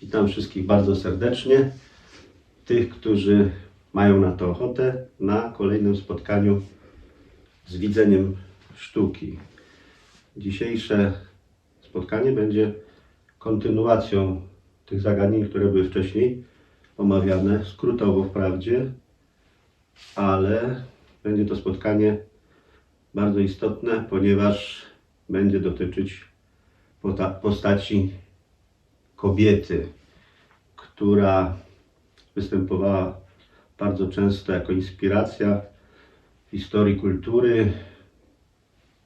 Witam wszystkich bardzo serdecznie. Tych, którzy mają na to ochotę, na kolejnym spotkaniu z widzeniem sztuki. Dzisiejsze spotkanie będzie kontynuacją tych zagadnień, które były wcześniej omawiane, skrótowo wprawdzie, ale będzie to spotkanie bardzo istotne, ponieważ będzie dotyczyć postaci kobiety, która występowała bardzo często jako inspiracja w historii kultury.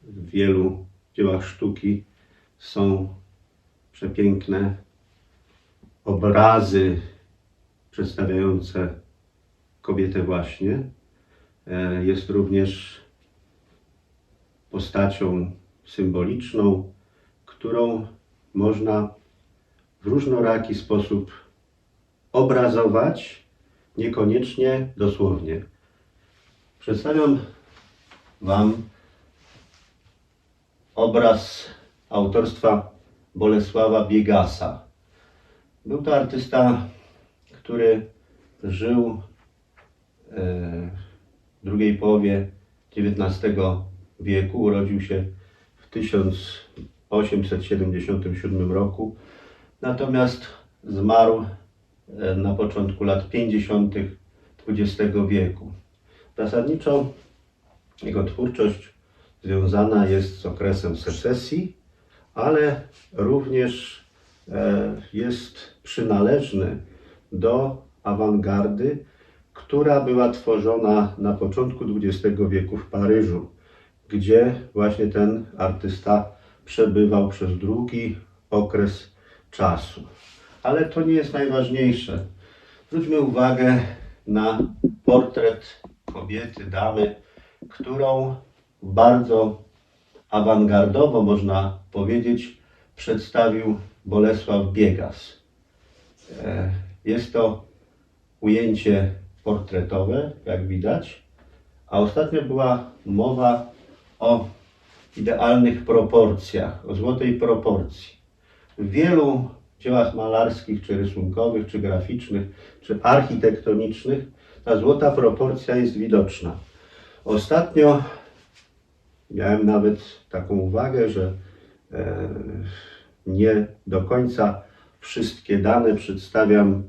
W wielu dziełach sztuki są przepiękne obrazy przedstawiające kobietę właśnie. E, Jest również postacią symboliczną, którą można w różnoraki sposób obrazować, niekoniecznie dosłownie. Przedstawiam Wam obraz autorstwa Bolesława Biegasa. Był to artysta, który żył e, w drugiej połowie XIX wieku. Urodził się w 1877 roku, natomiast zmarł e, na początku lat 50. XX wieku. Zasadniczo jego twórczość związana jest z okresem secesji, ale również e, jest przynależny do awangardy, która była tworzona na początku XX wieku w Paryżu, gdzie właśnie ten artysta przebywał przez długi okres czasu. Ale to nie jest najważniejsze. Zwróćmy uwagę na portret kobiety, damy, którą bardzo awangardowo, można powiedzieć, przedstawił Bolesław Biegas. E, Jest to ujęcie portretowe, jak widać, a ostatnio była mowa o idealnych proporcjach, o złotej proporcji. W wielu dziełach malarskich, czy rysunkowych, czy graficznych, czy architektonicznych ta złota proporcja jest widoczna. Ostatnio miałem nawet taką uwagę, że e, nie do końca wszystkie dane przedstawiam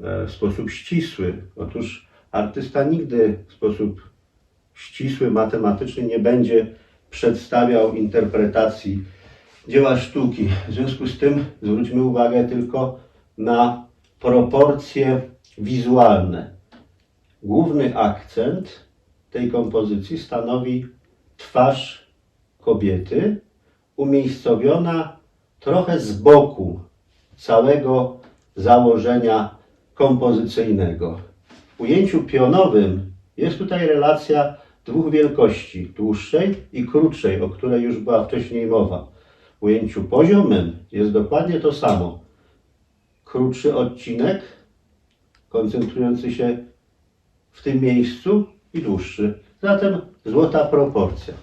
e, w sposób ścisły. Otóż artysta nigdy w sposób ścisły, matematyczny nie będzie przedstawiał interpretacji dzieła sztuki. W związku z tym zwróćmy uwagę tylko na proporcje wizualne. Główny akcent tej kompozycji stanowi twarz kobiety, umiejscowiona trochę z boku całego założenia kompozycyjnego. W ujęciu pionowym jest tutaj relacja dwóch wielkości, dłuższej i krótszej, o której już była wcześniej mowa. W ujęciu poziomym jest dokładnie to samo. Krótszy odcinek, koncentrujący się w tym miejscu i dłuższy. Zatem złota proporcja.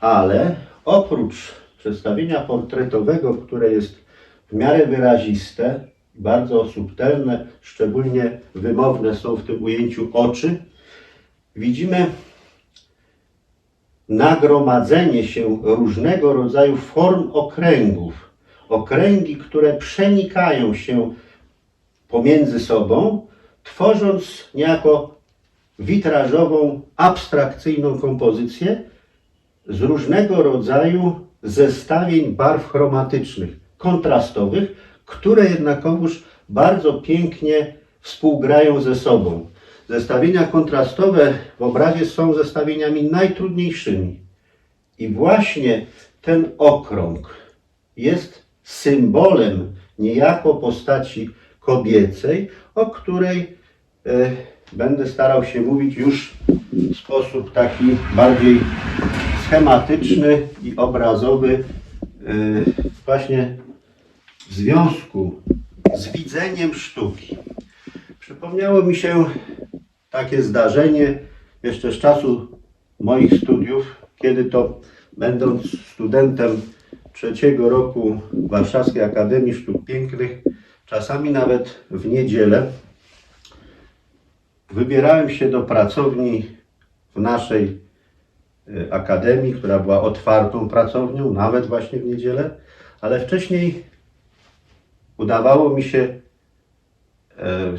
Ale oprócz przedstawienia portretowego, które jest w miarę wyraziste, bardzo subtelne, szczególnie wymowne są w tym ujęciu oczy, widzimy nagromadzenie się różnego rodzaju form okręgów. Okręgi, które przenikają się pomiędzy sobą, tworząc niejako witrażową, abstrakcyjną kompozycję z różnego rodzaju zestawień barw chromatycznych, kontrastowych, które jednakowoż bardzo pięknie współgrają ze sobą. Zestawienia kontrastowe w obrazie są zestawieniami najtrudniejszymi. I właśnie ten okrąg jest symbolem niejako postaci kobiecej, o której e, będę starał się mówić już w sposób taki bardziej schematyczny i obrazowy, e, właśnie w związku z widzeniem sztuki. Przypomniało mi się takie zdarzenie jeszcze z czasu moich studiów, kiedy to będąc studentem trzeciego roku Warszawskiej Akademii Sztuk Pięknych, czasami nawet w niedzielę, wybierałem się do pracowni w naszej y, akademii, która była otwartą pracownią, nawet właśnie w niedzielę, ale wcześniej udawało mi się e,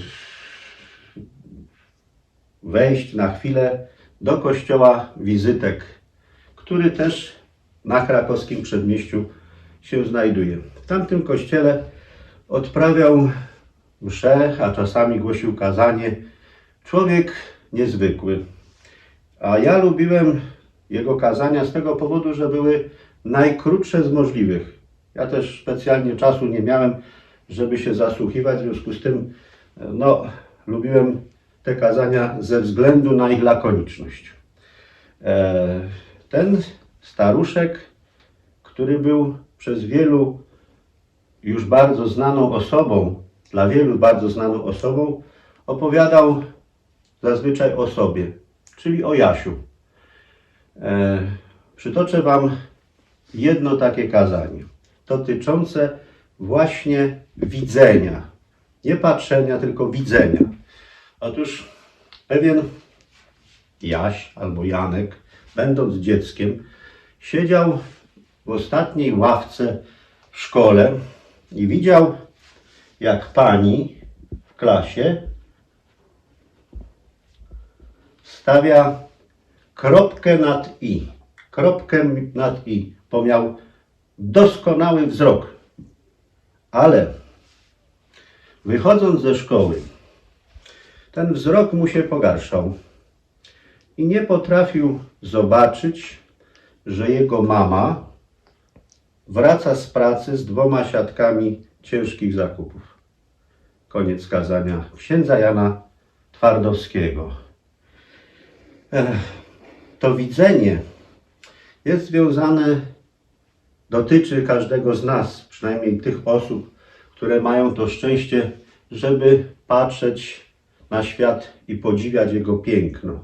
wejść na chwilę do kościoła wizytek, który też na krakowskim przedmieściu się znajduje. W tamtym kościele odprawiał mszę, a czasami głosił kazanie człowiek niezwykły. A ja lubiłem jego kazania z tego powodu, że były najkrótsze z możliwych. Ja też specjalnie czasu nie miałem, żeby się zasłuchiwać, w związku z tym no, lubiłem te kazania ze względu na ich lakoniczność. E, Ten staruszek, który był przez wielu już bardzo znaną osobą, dla wielu bardzo znaną osobą, opowiadał zazwyczaj o sobie, czyli o Jasiu. E, Przytoczę Wam jedno takie kazanie, dotyczące właśnie widzenia. Nie patrzenia, tylko widzenia. Otóż pewien Jaś albo Janek, będąc dzieckiem, siedział w ostatniej ławce w szkole i widział, jak pani w klasie stawia kropkę nad i. Kropkę nad i, bo miał doskonały wzrok. Ale wychodząc ze szkoły, ten wzrok mu się pogarszał i nie potrafił zobaczyć, że jego mama wraca z pracy z dwoma siatkami ciężkich zakupów. Koniec kazania księdza Jana Twardowskiego. To widzenie jest związane, dotyczy każdego z nas, przynajmniej tych osób, które mają to szczęście, żeby patrzeć na świat i podziwiać jego piękno.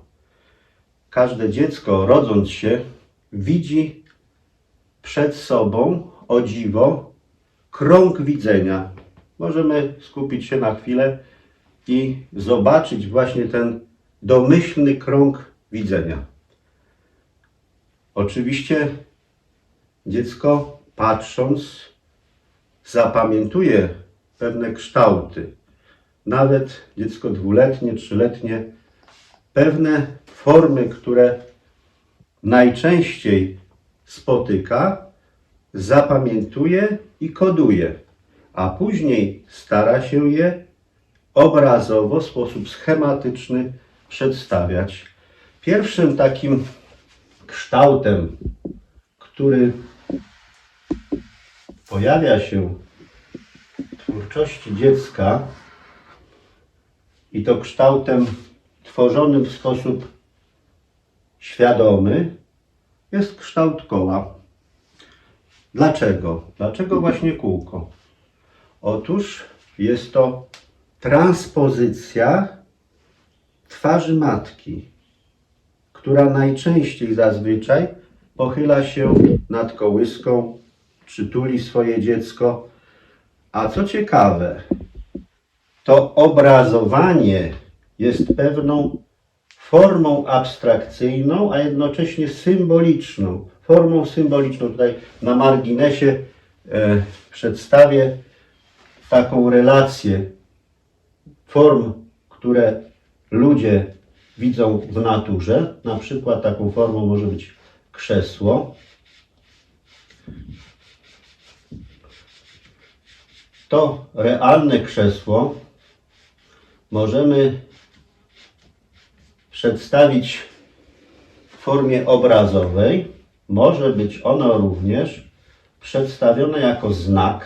Każde dziecko, rodząc się, widzi przed sobą, o dziwo, krąg widzenia. Możemy skupić się na chwilę i zobaczyć właśnie ten domyślny krąg widzenia. Oczywiście dziecko patrząc zapamiętuje pewne kształty. Nawet dziecko dwuletnie, trzyletnie, pewne formy, które najczęściej spotyka, zapamiętuje i koduje, a później stara się je obrazowo, w sposób schematyczny przedstawiać. Pierwszym takim kształtem, który pojawia się w twórczości dziecka i to kształtem tworzonym w sposób świadomy, jest kształt koła. Dlaczego? Dlaczego właśnie kółko? Otóż jest to transpozycja twarzy matki, która najczęściej zazwyczaj pochyla się nad kołyską, przytuli swoje dziecko. A co ciekawe, to obrazowanie jest pewną formą abstrakcyjną, a jednocześnie symboliczną. Formą symboliczną. Tutaj na marginesie e, przedstawię taką relację form, które ludzie widzą w naturze. Na przykład taką formą może być krzesło. To realne krzesło możemy przedstawić w formie obrazowej. Może być ono również przedstawione jako znak,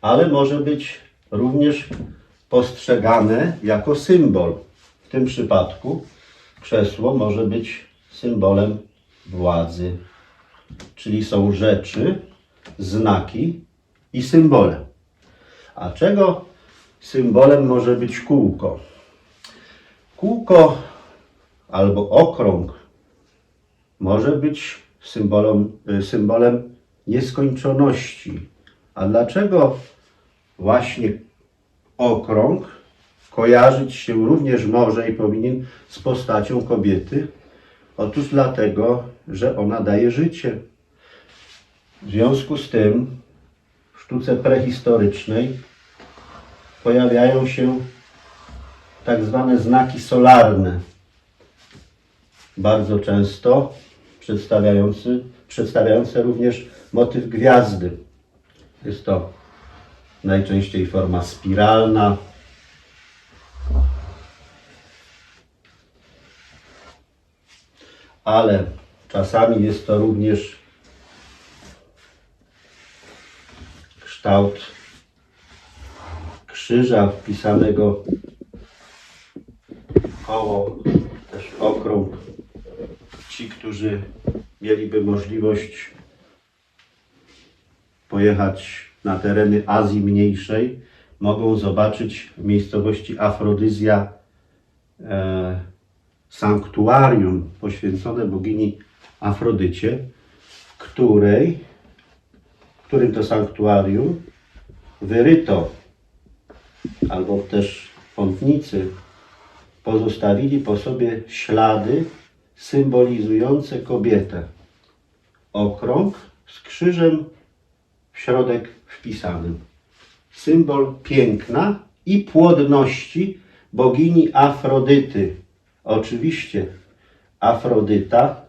ale może być również postrzegane jako symbol. W tym przypadku krzesło może być symbolem władzy, czyli są rzeczy, znaki i symbole. A czego symbolem może być kółko? Kółko albo okrąg może być symbolem, y, symbolem nieskończoności, A dlaczego właśnie okrąg kojarzyć się również może i powinien z postacią kobiety? Otóż dlatego, że ona daje życie. W związku z tym w sztuce prehistorycznej pojawiają się tak zwane znaki solarne. Bardzo często przedstawiający, przedstawiające również motyw gwiazdy. Jest to najczęściej forma spiralna. Ale czasami jest to również kształt krzyża wpisanego koło, też okrąg. Ci, którzy mieliby możliwość pojechać na tereny Azji Mniejszej, mogą zobaczyć w miejscowości Afrodyzja e, sanktuarium poświęcone bogini Afrodycie, w której, w którym to sanktuarium wyryto albo też pątnicy pozostawili po sobie ślady symbolizujące kobietę. Okrąg z krzyżem w środek wpisanym. Symbol piękna i płodności bogini Afrodyty. Oczywiście Afrodyta,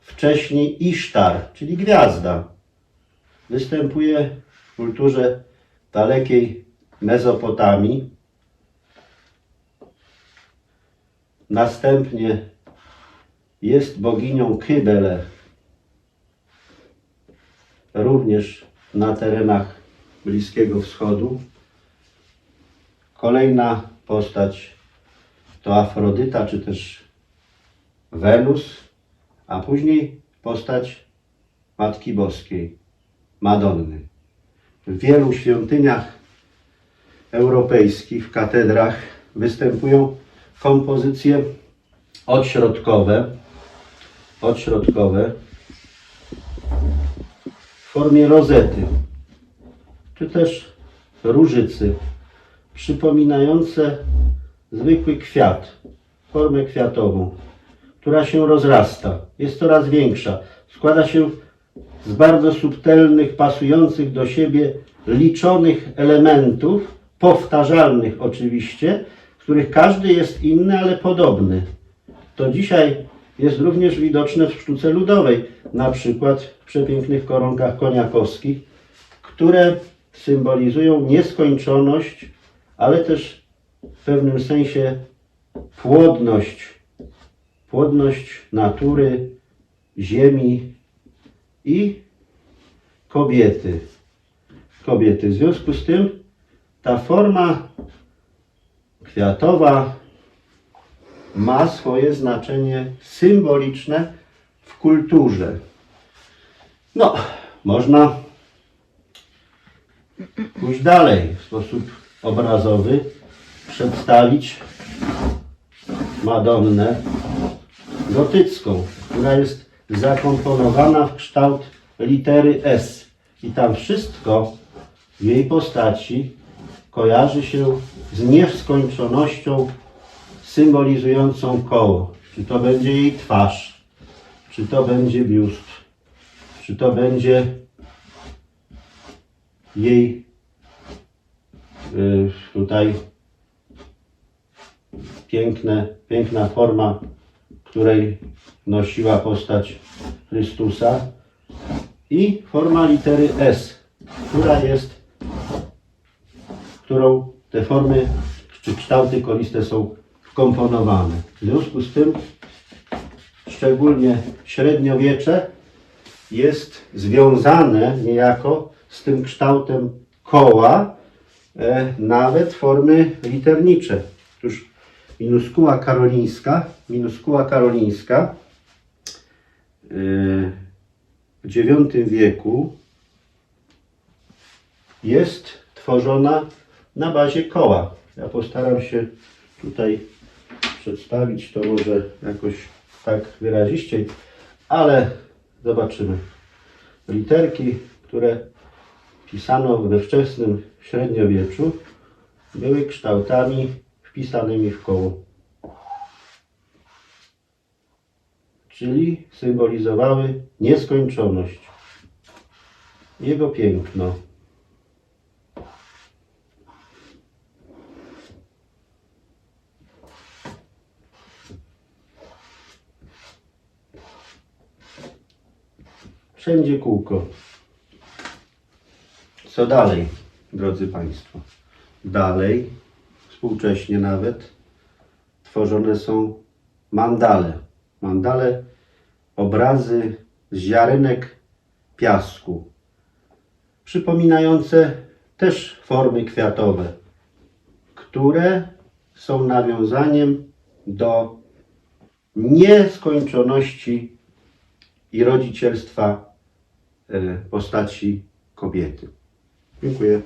wcześniej Isztar, czyli gwiazda. Występuje w kulturze dalekiej Mezopotamii. Następnie jest boginią Kybele, również na terenach Bliskiego Wschodu. Kolejna postać to Afrodyta, czy też Wenus, a później postać Matki Boskiej, Madonny. W wielu świątyniach europejskich, w katedrach występują kompozycje odśrodkowe, odśrodkowe w formie rozety, czy też różycy, przypominające zwykły kwiat, formę kwiatową, która się rozrasta, jest coraz większa, składa się z bardzo subtelnych, pasujących do siebie, liczonych elementów, powtarzalnych oczywiście, których każdy jest inny, ale podobny. To dzisiaj jest również widoczne w sztuce ludowej, na przykład w przepięknych koronkach koniakowskich, które symbolizują nieskończoność, ale też w pewnym sensie płodność, płodność natury, ziemi i kobiety. Kobiety. W związku z tym ta forma kwiatowa ma swoje znaczenie symboliczne w kulturze. No, można pójść dalej w sposób obrazowy, przedstawić Madonnę gotycką, która jest zakomponowana w kształt litery S. I tam wszystko w jej postaci kojarzy się z nieskończonością symbolizującą koło. Czy to będzie jej twarz, czy to będzie biust, czy to będzie jej y, tutaj piękne, piękna forma, której nosiła postać Chrystusa? I forma litery S, która jest, którą te formy czy kształty koliste są wkomponowane. W związku z tym szczególnie średniowiecze jest związane niejako z tym kształtem koła, e, nawet formy liternicze. Otóż minuskuła karolińska, minuskuła karolińska e, w IX wieku jest tworzona na bazie koła. Ja postaram się tutaj przedstawić to może jakoś tak wyraziściej, ale zobaczymy. Literki, które pisano we wczesnym średniowieczu, były kształtami wpisanymi w koło. Czyli symbolizowały nieskończoność, jego piękno. Wszędzie kółko. Co dalej, drodzy Państwo? Dalej, współcześnie nawet, tworzone są mandale. Mandale, obrazy z ziarenek piasku, przypominające też formy kwiatowe, które są nawiązaniem do nieskończoności i rodzicielstwa postaci kobiety. Dziękuję.